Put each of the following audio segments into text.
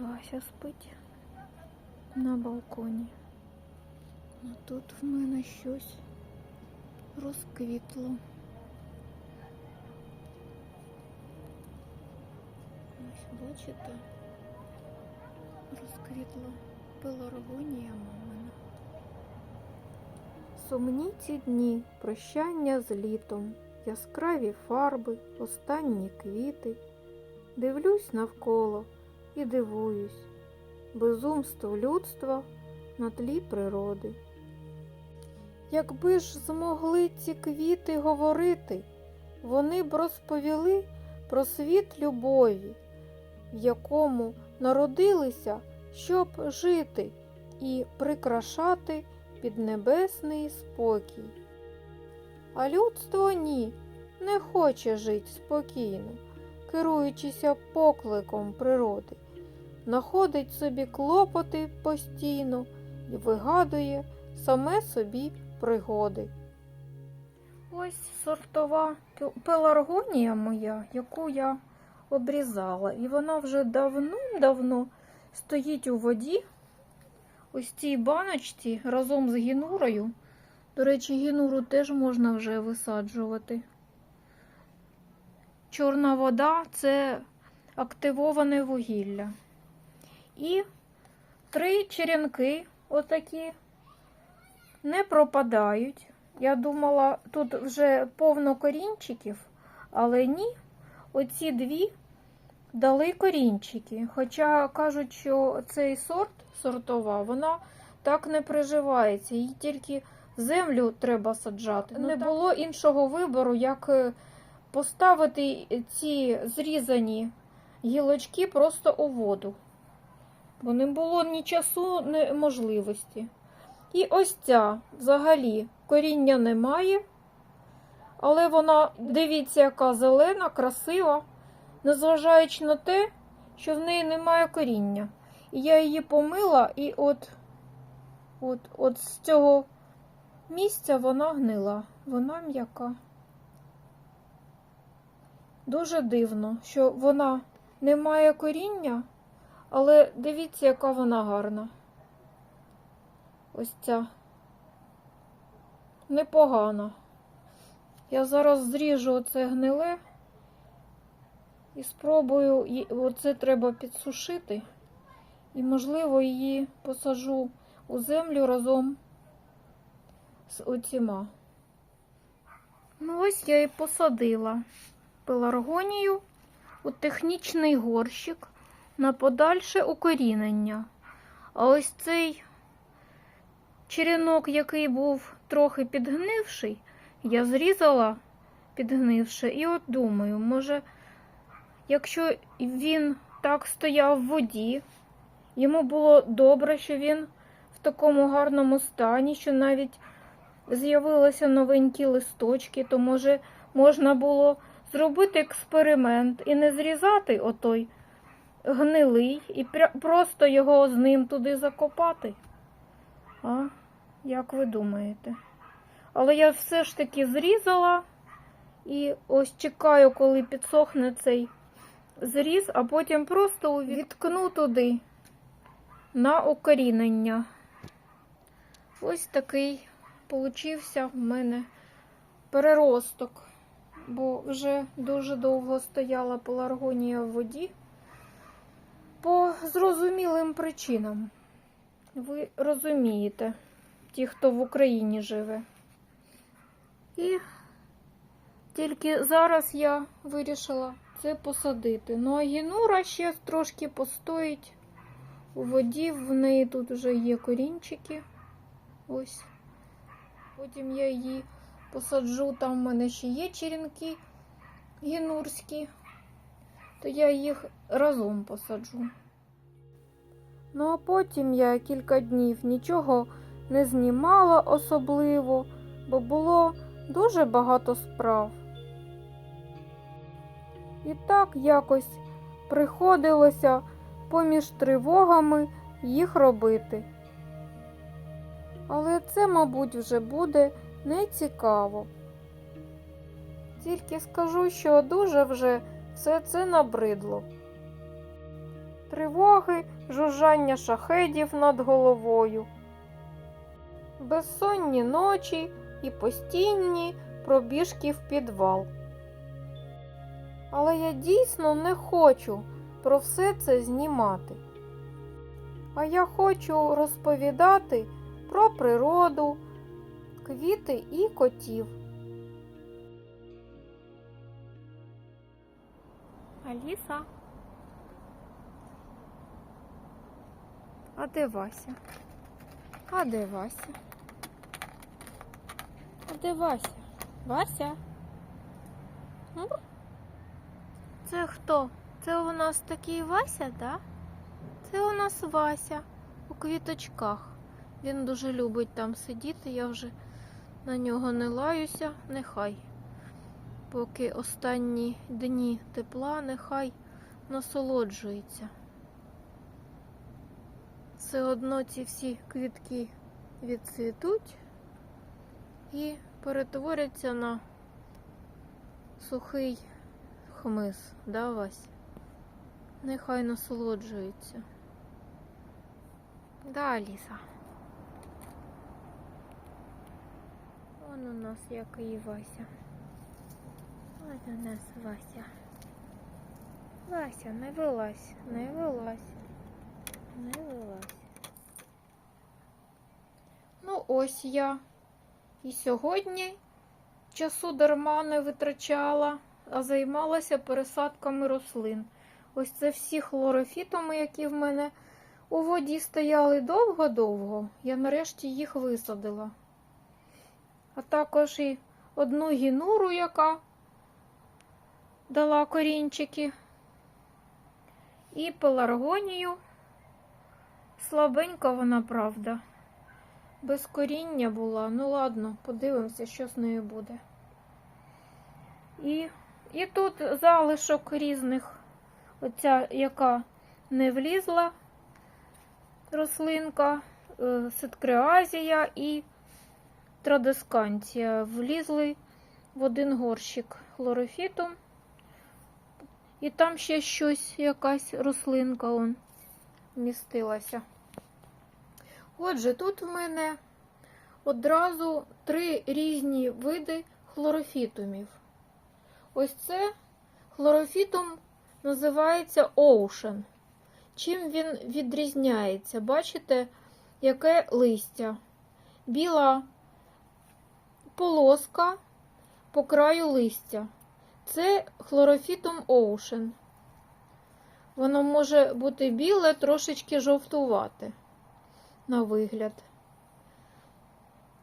Вася спить на балконі. А тут в мене щось розквітло. Ось бачите, розквітла пеларгонія мамина. Сумні ці дні, прощання з літом, яскраві фарби, останні квіти. Дивлюсь навколо і дивуюсь безумству людства на тлі природи. Якби ж змогли ці квіти говорити, вони б розповіли про світ любові, в якому народилися, щоб жити і прикрашати піднебесний спокій. А людство ні, не хоче жити спокійно, керуючися покликом природи, находить собі клопоти постійно і вигадує саме собі пригоди. Ось сортова пеларгонія моя, яку я обрізала, і вона вже давно-давно стоїть у воді. Ось цій баночці разом з гінурою. До речі, гінуру теж можна вже висаджувати. Чорна вода це активоване вугілля. І три черенки отакі не пропадають. Я думала, тут вже повно корінчиків, але ні, оці дві дали корінчики. Хоча кажуть, що цей сорт, сортова, вона так не приживається, їй тільки в землю треба саджати. не було іншого вибору, як е, поставити ці зрізані гілочки просто у воду. Бо не було ні часу, ні можливості. І ось ця взагалі коріння немає, але вона, дивіться, яка зелена, красива, незважаючи на те, що в неї немає коріння. І я її помила, і от, от, от з цього місця вона гнила, вона м'яка. Дуже дивно, що вона не має коріння, але дивіться, яка вона гарна. Ось ця непогана. Я зараз зріжу оце гниле і спробую, оце треба підсушити, і, можливо, її посажу у землю разом з оціма. Ну, ось я і посадила пеларгонію у технічний горщик на подальше укорінення. А ось цей черенок, який був трохи підгнивший, я зрізала підгнивши, і от думаю, може, якщо він так стояв в воді, йому було добре, що він в такому гарному стані, що навіть з'явилися новенькі листочки, то може можна було зробити експеримент і не зрізати отой гнилий і просто його з ним туди закопати. А, як ви думаєте? Але я все ж таки зрізала і ось чекаю, коли підсохне цей зріз, а потім просто відкну туди на укорінення. Ось такий получився в мене переросток, бо вже дуже довго стояла пеларгонія в воді по зрозумілим причинам. Ви розумієте, ті, хто в Україні живе. І тільки зараз я вирішила це посадити. Ну, а гінура ще трошки постоїть у воді, в неї тут вже є корінчики. Ось. Потім я її посаджу, там в мене ще є черенки гінурські, то я їх разом посаджу. Ну, а потім я кілька днів нічого не знімала особливо, бо було дуже багато справ. І так якось приходилося поміж тривогами їх робити. Але це, мабуть, вже буде не цікаво. Тільки скажу, що дуже вже все це набридло. Тривоги, жужжання шахедів над головою. Безсонні ночі і постійні пробіжки в підвал. Але я дійсно не хочу про все це знімати. А я хочу розповідати про природу, квіти і котів. Аліса. А де Вася? А де Вася? А де Вася? Вася? Це хто? Це у нас такий Вася, да? Це у нас Вася у квіточках. Він дуже любить там сидіти, я вже на нього не лаюся, нехай. Поки останні дні тепла, нехай насолоджується. Все одно ці всі квітки відцвітуть і перетворяться на сухий хмиз, да, Вась? Нехай насолоджується. Да, Аліса. Он у нас який Вася. Ось у нас Вася. Вася, не вилазь, не вилазь. Не вилазь. Ну, ось я. І сьогодні часу дарма не витрачала, а займалася пересадками рослин. Ось це всі хлорофітоми, які в мене у воді стояли довго-довго. Я нарешті їх висадила. А також і одну гінуру, яка дала корінчики, і пеларгонію. Слабенька вона, правда. Без коріння була. Ну ладно, подивимося, що з нею буде. І, і тут залишок різних, оця, яка не влізла рослинка, е, ситкреазія і традесканція влізли в один горщик хлорофітом. І там ще щось, якась рослинка он вмістилася. Отже, тут в мене одразу три різні види хлорофітумів. Ось це хлорофітум називається Ocean. Чим він відрізняється? Бачите, яке листя? Біла полоска по краю листя. Це хлорофітум Ocean. Воно може бути біле, трошечки жовтувате на вигляд.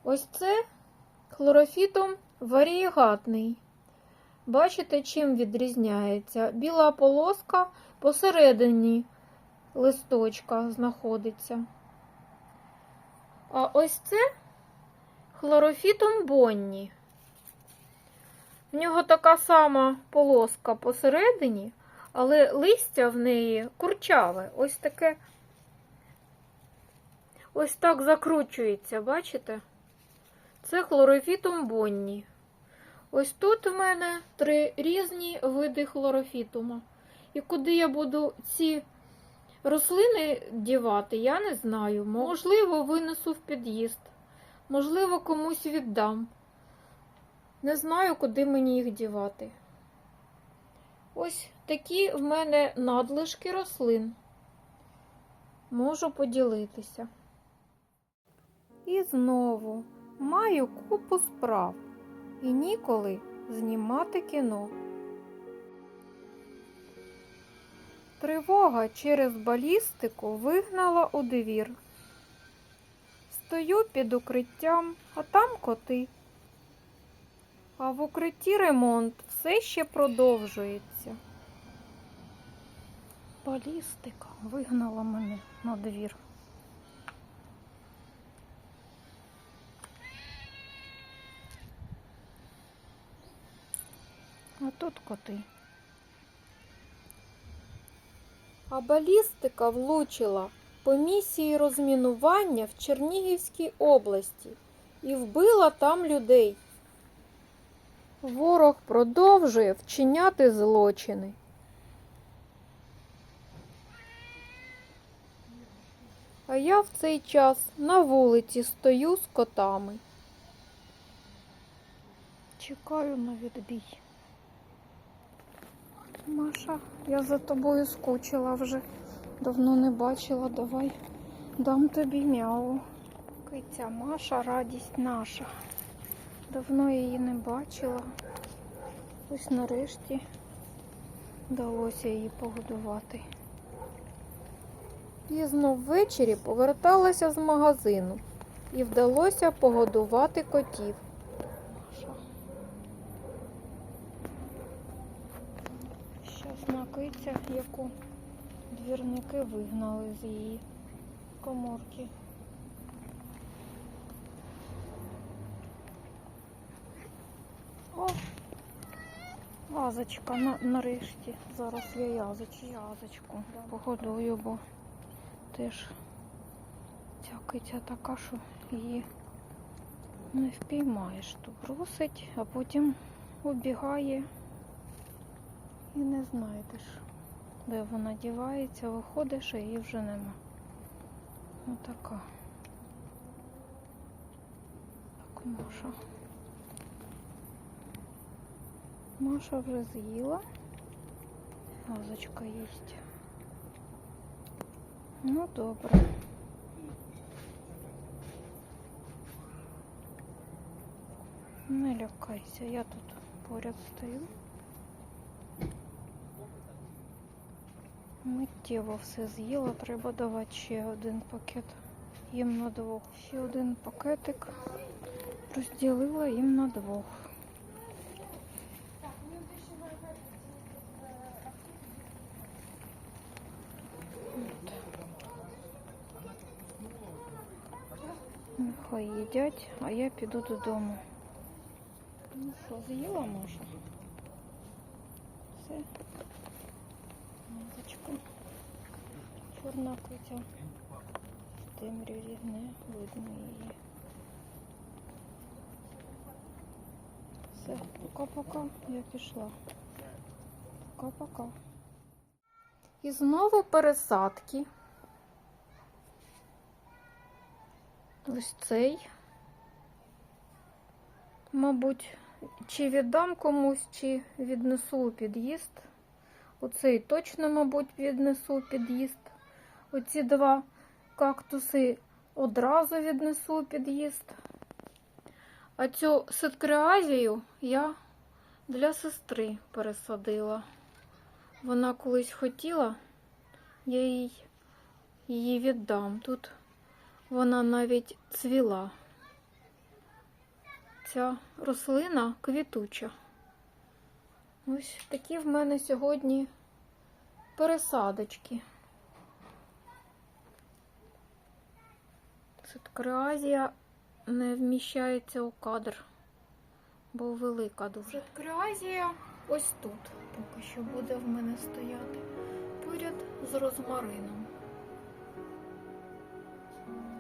Ось це хлорофітом варієгатний. Бачите, чим відрізняється? Біла полоска посередині листочка знаходиться. А ось це хлорофітом Бонні. В нього така сама полоска посередині, але листя в неї курчаве. Ось таке ось так закручується, бачите? Це хлорофітум Бонні. Ось тут у мене три різні види хлорофітума. І куди я буду ці рослини дівати, я не знаю. Можливо, винесу в під'їзд, можливо, комусь віддам. Не знаю, куди мені їх дівати. Ось такі в мене надлишки рослин. Можу поділитися. І знову маю купу справ і ніколи знімати кіно. Тривога через балістику вигнала у двір. Стою під укриттям, а там коти. А в укритті ремонт все ще продовжується. Балістика вигнала мене на двір. Тут коти. А балістика влучила по місії розмінування в Чернігівській області і вбила там людей. Ворог продовжує вчиняти злочини. А я в цей час на вулиці стою з котами. Чекаю на відбій. Маша, я за тобою скучила вже. Давно не бачила. Давай дам тобі м'яву. Киця Маша, радість наша. Давно її не бачила. Ось нарешті вдалося її погодувати. Пізно ввечері поверталася з магазину і вдалося погодувати котів. Маша. Щасна яку двірники вигнали з її коморки. О, Язочка, на, нарешті. Зараз я язоч, язочку погодую, бо теж ця киця така, що її не впіймаєш. То бросить, а потім убігає і не знаєш, де вона дівається, виходиш, а її вже нема. Отака. Так, Маша. Маша вже з'їла. Газочка їсть. Ну, добре. Не лякайся, я тут поряд стою. Миттєво все з'їла, треба давати ще один пакет. Їм на двох. Ще один пакетик розділила їм на двох. Нехай їдять, а я піду додому. Ну що, з'їла Маша? Все. Мазочка. Чорна киця. В темряві не видно її. Все, пока-пока, я пішла. Пока-пока. І знову пересадки. Ось цей. Мабуть, чи віддам комусь, чи віднесу у під'їзд. Оцей точно, мабуть, віднесу під'їзд. Оці два кактуси одразу віднесу під'їзд. А цю ситкреазію я для сестри пересадила. Вона колись хотіла, я їй її віддам. Тут вона навіть цвіла. Ця рослина квітуча. Ось такі в мене сьогодні пересадочки. Ситкреазія не вміщається у кадр, бо велика дуже. Ситкреазія ось тут поки що буде в мене стояти поряд з розмарином.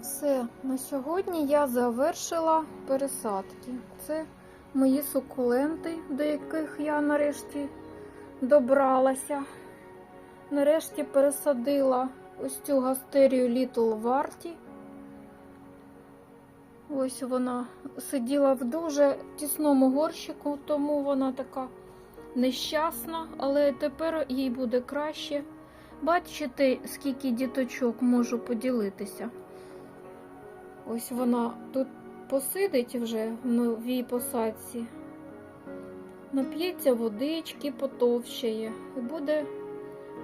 Все, на сьогодні я завершила пересадки. Це мої сукуленти, до яких я нарешті добралася. Нарешті пересадила ось цю гастерію Little Варті. Ось вона сиділа в дуже тісному горщику, тому вона така нещасна, але тепер їй буде краще. Бачите, скільки діточок можу поділитися. Ось вона тут посидить вже в новій посадці, нап'ється водички, потовщає і буде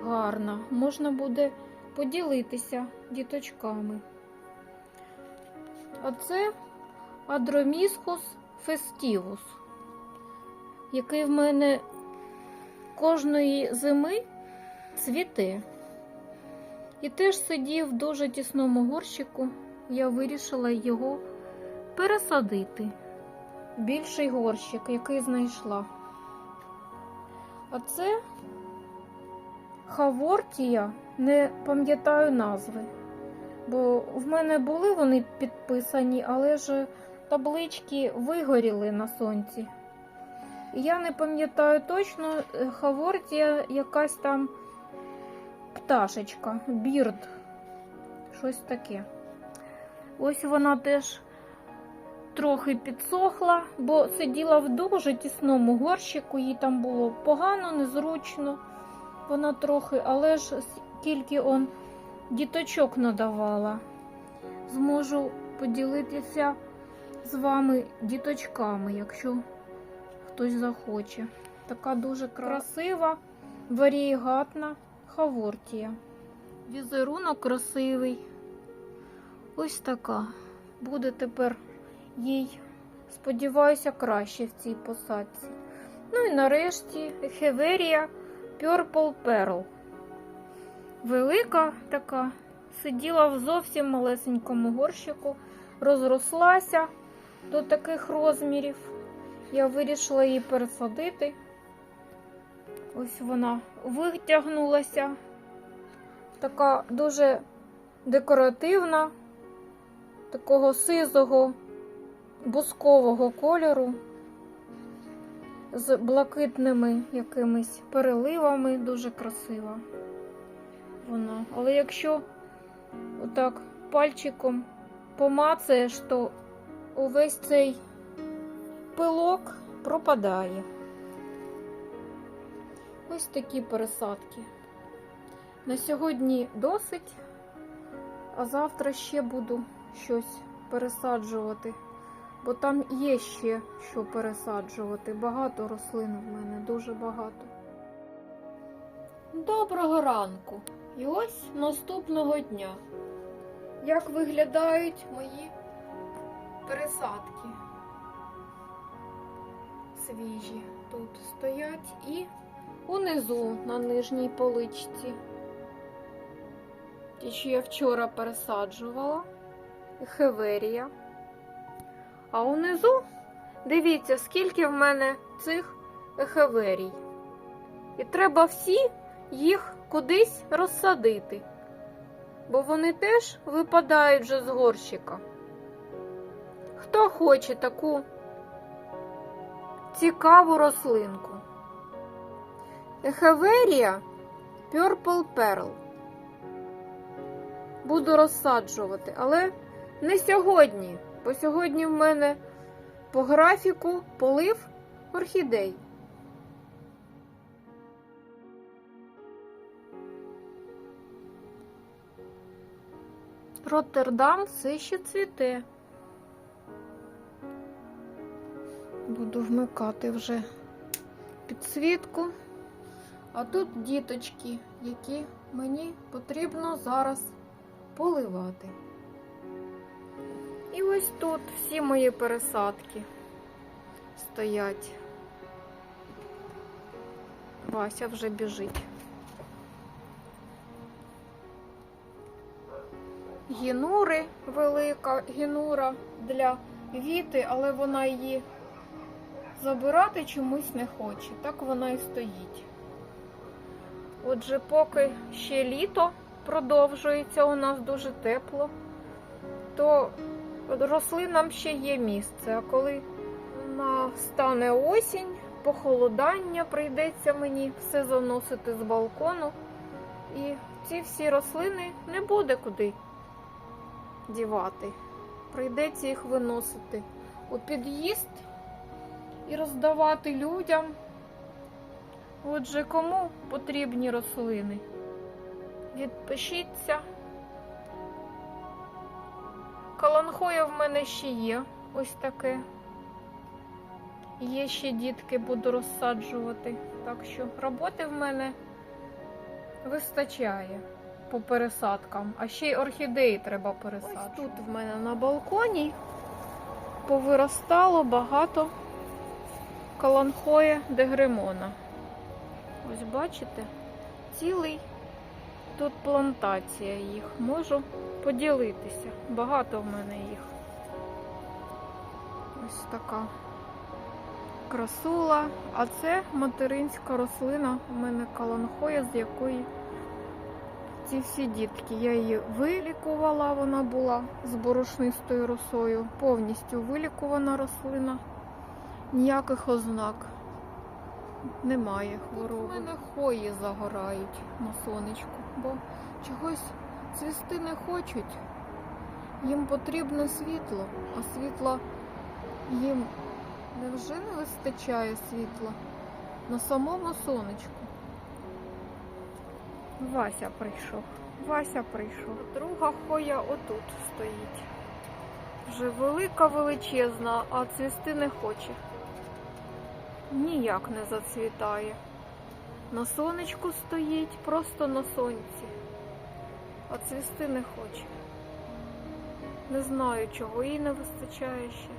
гарна. Можна буде поділитися діточками. А це Адроміскус фестівус, який в мене кожної зими цвіте. І теж сидів в дуже тісному горщику. Я вирішила його пересадити. Більший горщик, який знайшла. А це Хавортія, не пам'ятаю назви. Бо в мене були вони підписані, але ж таблички вигоріли на сонці. Я не пам'ятаю точно, е, Хавортія якась там пташечка, бірд, щось таке. Ось вона теж трохи підсохла, бо сиділа в дуже тісному горщику, їй там було погано, незручно. Вона трохи, але ж скільки он діточок надавала. Зможу поділитися з вами діточками, якщо хтось захоче. Така дуже красива, варієгатна хавортія. Візерунок красивий. Ось така. Буде тепер їй, сподіваюся, краще в цій посадці. Ну і нарешті Хеверія Purple Pearl. Велика така, сиділа в зовсім малесенькому горщику, розрослася до таких розмірів. Я вирішила її пересадити. Ось вона витягнулася. Така дуже декоративна, такого сизого бускового кольору з блакитними якимись переливами, дуже красива вона. Але якщо отак пальчиком помацаєш, то увесь цей пилок пропадає. Ось такі пересадки. На сьогодні досить, а завтра ще буду щось пересаджувати, бо там є ще що пересаджувати. Багато рослин в мене, дуже багато. Доброго ранку! І ось наступного дня. Як виглядають мої пересадки? Свіжі тут стоять і унизу на нижній поличці. Ті, що я вчора пересаджувала, хеверія. А унизу дивіться, скільки в мене цих ехеверій. І треба всі їх кудись розсадити, бо вони теж випадають вже з горщика. Хто хоче таку цікаву рослинку? Ехеверія Purple Pearl. Буду розсаджувати, але не сьогодні, бо сьогодні в мене по графіку полив орхідей. Роттердам все ще цвіте. Буду вмикати вже підсвітку. А тут діточки, які мені потрібно зараз поливати. Ось тут всі мої пересадки стоять. Вася вже біжить. Гінури велика гінура для віти, але вона її забирати чомусь не хоче. Так вона і стоїть. Отже, поки ще літо продовжується, у нас дуже тепло, то рослинам ще є місце. А коли настане осінь, похолодання, прийдеться мені все заносити з балкону. І ці всі рослини не буде куди дівати. Прийдеться їх виносити у під'їзд і роздавати людям. Отже, кому потрібні рослини? Відпишіться. Каланхоя в мене ще є ось таке. Є ще дітки, буду розсаджувати. Так що роботи в мене вистачає по пересадкам, а ще й орхідеї треба пересаджувати. Ось тут в мене на балконі повиростало багато каланхоя дегремона. Ось бачите, цілий тут плантація їх. Можу поділитися. Багато в мене їх. Ось така красула. А це материнська рослина у мене каланхоя, з якої ці всі дітки. Я її вилікувала, вона була з борошнистою росою. Повністю вилікувана рослина. Ніяких ознак немає хвороби. У мене хої загорають на сонечку, бо чогось цвісти не хочуть. Їм потрібне світло, а світла їм невже не вистачає світла на самому сонечку. Вася прийшов. Вася прийшов. Друга хоя отут стоїть. Вже велика величезна, а цвісти не хоче. Ніяк не зацвітає. На сонечку стоїть, просто на сонці, а цвісти не хоче. Не знаю чого, їй не вистачає ще.